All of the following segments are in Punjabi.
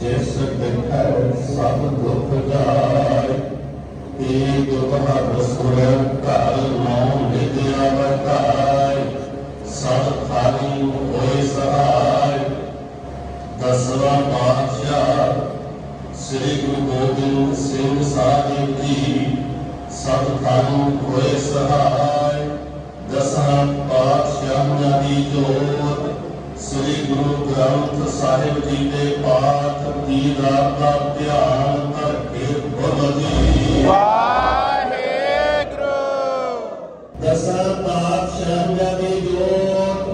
ਜਿਸ ਦੇਖੈ ਸਭ ਦੁਖ ਜਾਏ ਤੇ ਦੁਰਬਹਾ ਸੁਰ ਘਰ ਨੌ ਨਿਦਿਆ ਵਰਤਾਇ ਸਭ ਖਾਲੀ ਹੋਏ ਸਹਾਇ ਦਸਵਾਂ ਪਾਤਸ਼ਾਹ ਸ੍ਰੀ ਗੁਰੂ ਗੋਬਿੰਦ ਸਿੰਘ ਸਾਹਿਬ ਜੀ ਸਭ ਖਾਲੀ ਹੋਏ ਸਹਾਇ ਦਸਾਂ ਪਾਤਸ਼ਾਹਾਂ ਦੀ ਜੋਤ ਸ੍ਰੀ ਗੁਰੂ ਗ੍ਰੰਥ ਸਾਹਿਬ ਜੀ ਦੇ ਪਾਠ ਦੀ ਰਾਤ ਦਾ ਧਿਆਨ ਕਰਕੇ ਬੋਲੋ ਜੀ ਦਸਾਂ ਪਾਤਸ਼ਾਹਾਂ ਦੀ ਜੋਤ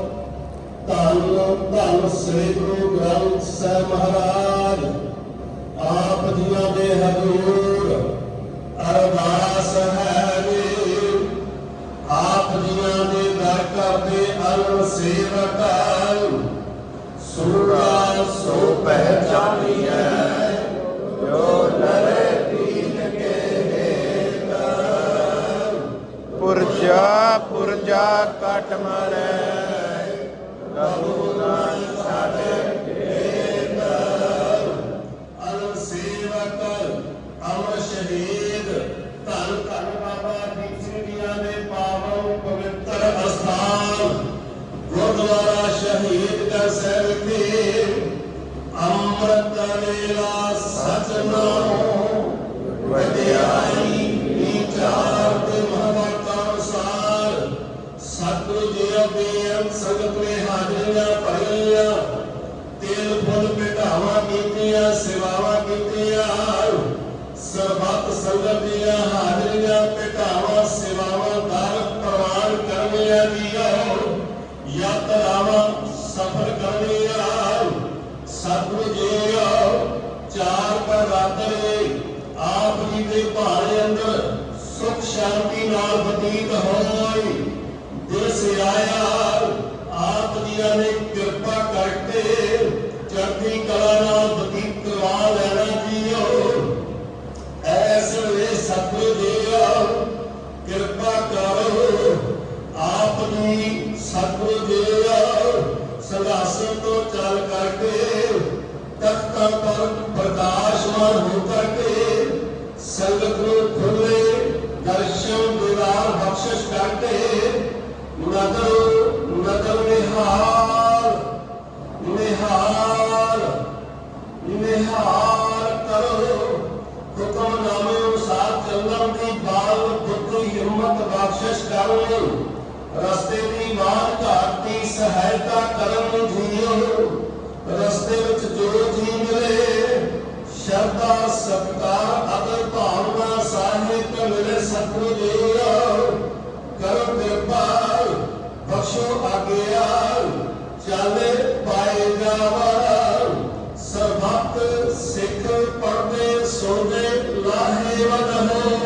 ਧੰਨ ਧੰਨ ਸ੍ਰੀ ਗੁਰੂ ਗ੍ਰੰਥ ਸਾਹਿਬ ਮਹਾਰਾਜ ਆਪ ਜੀਆਂ ਦੇ ਹਜ਼ੂਰ ਅਰਦਾਸ ਹੈ ਜੀ ਆਪ ਜੀਆਂ ਦੇ ਦਰ ਕਰਦੇ ਅਨ ਸੇਵਕ ਸੂਰਾ ਸੋ ਪਹਿਚਾਨੀਐ ਜੋ ਨਰੇ ਦੀਨ ਪੁਰਜਾ ਪੁਰਜਾ ਕਟ ਮਾਰੈ। ਕਬੂ ਨਾਨ ਸਾਡੇ ਅਨ ਸੇਵਕ ਅਮਰ ਸ਼ਹੀਦ। ਧੰਨ ਧੰਨ ਬਾਬਾ ਦੀਪ ਸਿੰਘ ਜੀਆਂ ਦੇ ਪਾਵਨ ਪਵਿੱਤਰ ਅਸਥਾਨ। ਗੁਰਦੁਆਰਾ ਸ਼ਹੀਦ ਦਾ ਸਾਹਿਬ ਤੇ ਅੰਮ੍ਰਿਤ ਵੇਲਾ ਸਚਨਾਮ ਵਡਿਆਈ ਵਿਚਾਰ ਸਤਿਗੁਰੂ ਜੀ ਬੇਅੰਤ ਸੰਗਤ ਨੇ ਹਾਜ਼ਰੀਆਂ ਭਰੀਆਂ ਤੇਲ, ਫੁੱਲ ਪਿਟਾਵਾਂ ਕੀਤੀਆਂ, ਸੇਵਾਵਾਂ ਕੀਤੀਆਂ। ਸਰਬੱਤ ਸੰਗਤ ਦੀਆਂ ਹਾਜ਼ਰੀਆਂ ਪਿਟਾਵਾਂ ਸੇਵਾਵਾਂ ਦਰ ਪ੍ਰਵਾਨ ਕਰਨੀਆਂ ਜੀਓ ਯਾਤਰਾਵਾਂ ਸਫਲ ਕਰਨੀਆਂ। ਸਤਿਗੁਰੂ ਜੀ ਚਾਰ ਪਰ ਆਪ ਜੀ ਦੇ ਭਾਰੇ ਅੰਦਰ ਸੁਖ ਸ਼ਾਂਤੀ ਨਾਲ ਬਤੀਤ ਹੋਈ ਦਿਸ ਆਇਆ ਆਪ ਜੀਆਂ ਨੇ ਕਿਰਪਾ ਕਰਕੇ ਚੜ੍ਹਦੀ ਕਲਾ ਨਾਲ ਬਤੀਤ ਕਰਵਾ ਲੈਣਾ ਜੀਓ ਐਸ ਵੇ ਸਤਿਗੁਰੂ ਜੀਓ ਕਿਰਪਾ ਕਰੋ ਆਪ ਜੀ ਸਤਿਗੁਰੂ ਜੀਓ ਸੰਘਾਸਨ ਤੋਂ ਚੱਲ ਕਰਕੇ ਤਖਤਾਂ ਪਰ ਪ੍ਰਕਾਸ਼ਮਾਨ ਹੋ ਕਰਕੇ ਸੰਗਤ ਨੂੰ ਖੁੱਲੇ ਦਰਸ਼ਨ ਦੀਦਾਰ ਬਖਸ਼ਿਸ਼ ਕਰਕੇ ਨਦਰ ਨਦਰ ਨਿਹਾਲ ਨਿਹਾਲ ਨਿਹਾਲ ਕਰੋ। ਹੁਕਮਨਾਮੇ ਅਨੁਸਾਰ ਚੱਲਣ ਦੀ ਬਾਲ ਬੁੱਧੀ ਹਿੰਮਤ ਬਖਸ਼ਿਸ਼ ਕਰੋ ਰਸਤੇ ਦੀ ਮਾਰ ਘਾਟ ਦੀ ਸਹਾਇਤਾ ਕਰਨ ਬਖਸ਼ੋ ਆਗਿਆ ਚਾਲੇ ਪਾਏ ਜਾਵਾ ਸਰਬੱਤ ਸਿੱਖ ਪੜਦੇ ਸੋਦੇ ਲਾਹੇ ਵਦ ਹੋਵਾ ਸ੍ਰੀ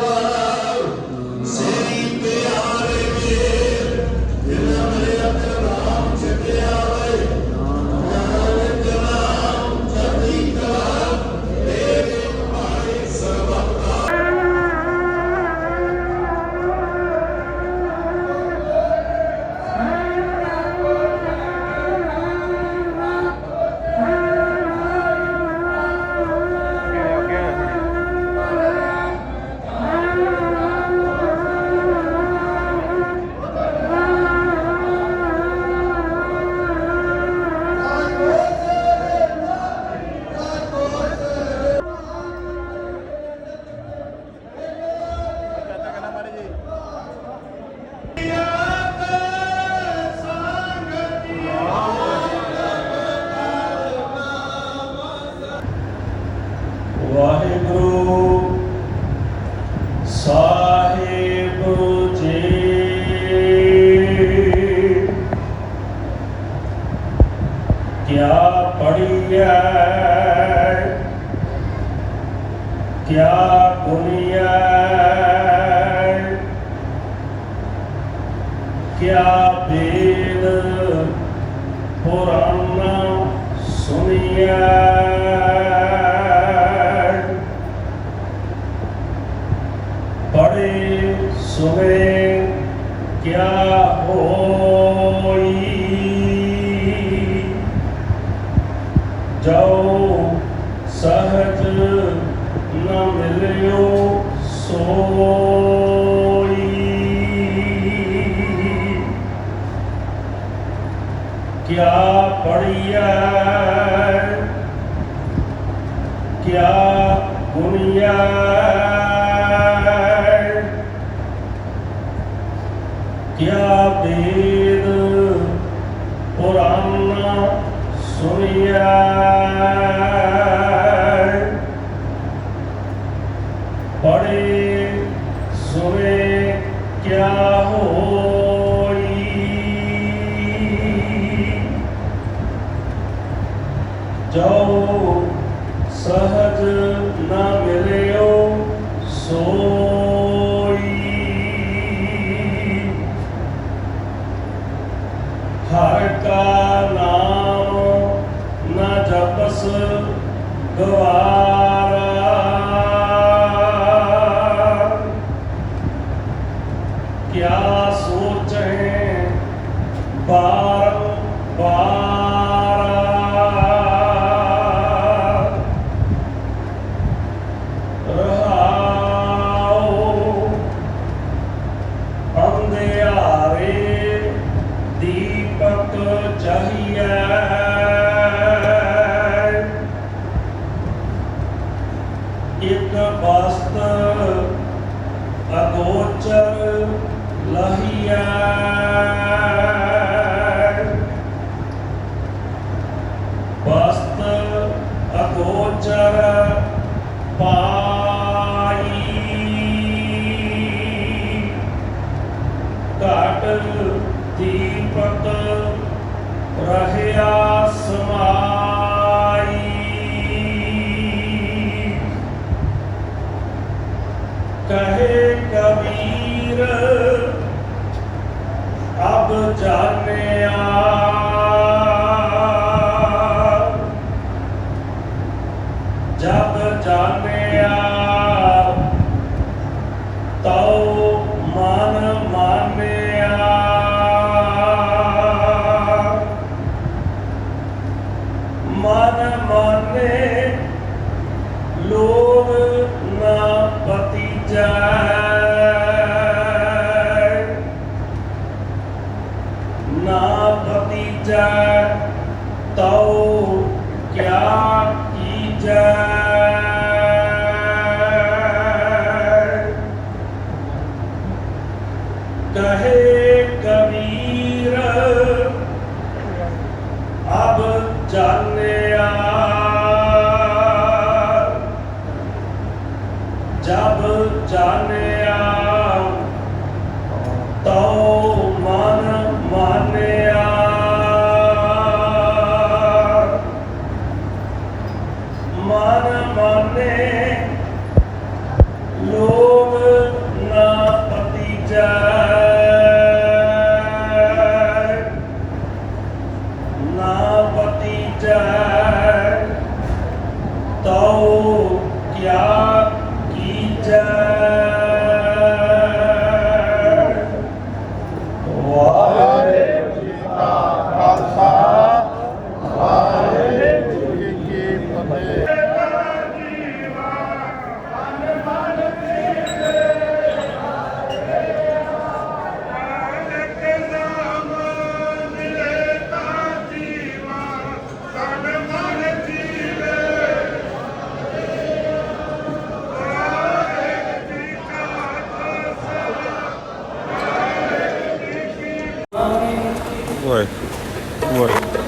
ਕਿਆ ਪੜੀਐ ਕਿਆ ਪੁਨੀਐ ਕਿਆ ਵੇਦ ਪੁਰਾਣਾ ਸੁਣੀਐ ਕਿਆ ਪੜੀਐ ਕਿਆ ਗੁਣੀਐ? ਕਿਆ ਬੇਦ ਪੁਰਾਣਾ ਸੁਣੀਐ? अगोचर लहिया تو کیا کی جائے کہے کبیر اب جانے جب جانے تو ਜੈ ਤਉ ਕਿਆ Ой. Ой.